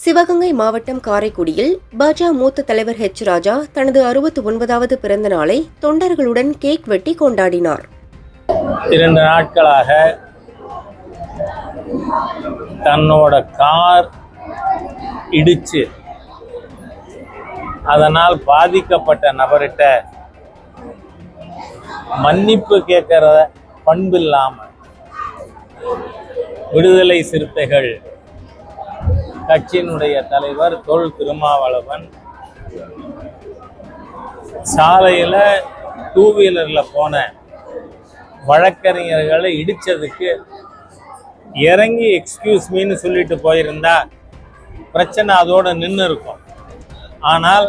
சிவகங்கை மாவட்டம் காரைக்குடியில் பாஜ மூத்த தலைவர் ஹெச் ராஜா தனது அறுபத்து ஒன்பதாவது பிறந்த நாளை தொண்டர்களுடன் கேக் வெட்டி கொண்டாடினார். இரண்டு நாட்களாக தன்னோட கார் இடிச்சு அதனால் பாதிக்கப்பட்ட நபர்கிட்ட மன்னிப்பு கேட்கிற பண்பு விடுதலை சிறுத்தைகள் கட்சியினுடைய தலைவர் தொல் திருமாவளவன் சாலையில் டூ வீலர்ல போன வழக்கறிஞர்களை இடித்ததுக்கு இறங்கி எக்ஸ்கியூஸ் மீன்னு சொல்லிட்டு போயிருந்தா பிரச்சனை அதோடு நின்று இருக்கும். ஆனால்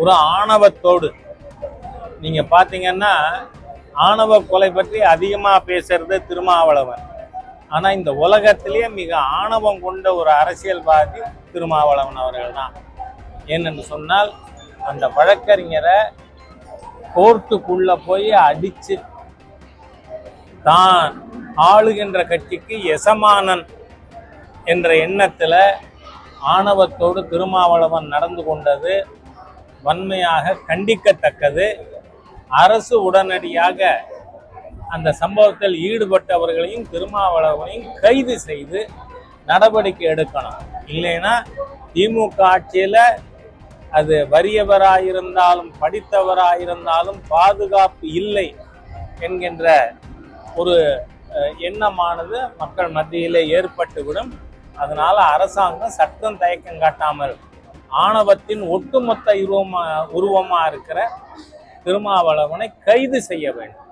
ஒரு ஆணவத்தோடு நீங்கள் பார்த்தீங்கன்னா ஆணவ கொலை பற்றி அதிகமாக பேசுறது திருமாவளவன். ஆனால் இந்த உலகத்திலேயே மிக ஆணவம் கொண்ட ஒரு அரசியல்வாதி திருமாவளவன் அவர்கள் தான் என்னென்னு சொன்னால் அந்த வழக்கறிஞரை கோர்ட்டுக்குள்ளே போய் அடித்து தான் ஆளுகின்ற கட்சிக்கு எசமானன் என்ற எண்ணத்தில் ஆணவத்தோடு திருமாவளவன் நடந்து கொண்டது வன்மையாக கண்டிக்கத்தக்கது. அரசு உடனடியாக அந்த சம்பவத்தில் ஈடுபட்டவர்களையும் திருமாவளவனையும் கைது செய்து நடவடிக்கை எடுக்கணும். இல்லைன்னா திமுக ஆட்சியில் அது வறியவராயிருந்தாலும் படித்தவராயிருந்தாலும் பாதுகாப்பு இல்லை என்கின்ற ஒரு எண்ணமானது மக்கள் மத்தியிலே ஏற்பட்டுவிடும். அதனால அரசாங்கம் சட்டம் தயக்கம் காட்டாமல் ஆணவத்தின் ஒட்டுமொத்த உருவமா உருவமா இருக்கிற திருமாவளவனை கைது செய்ய வேண்டும்.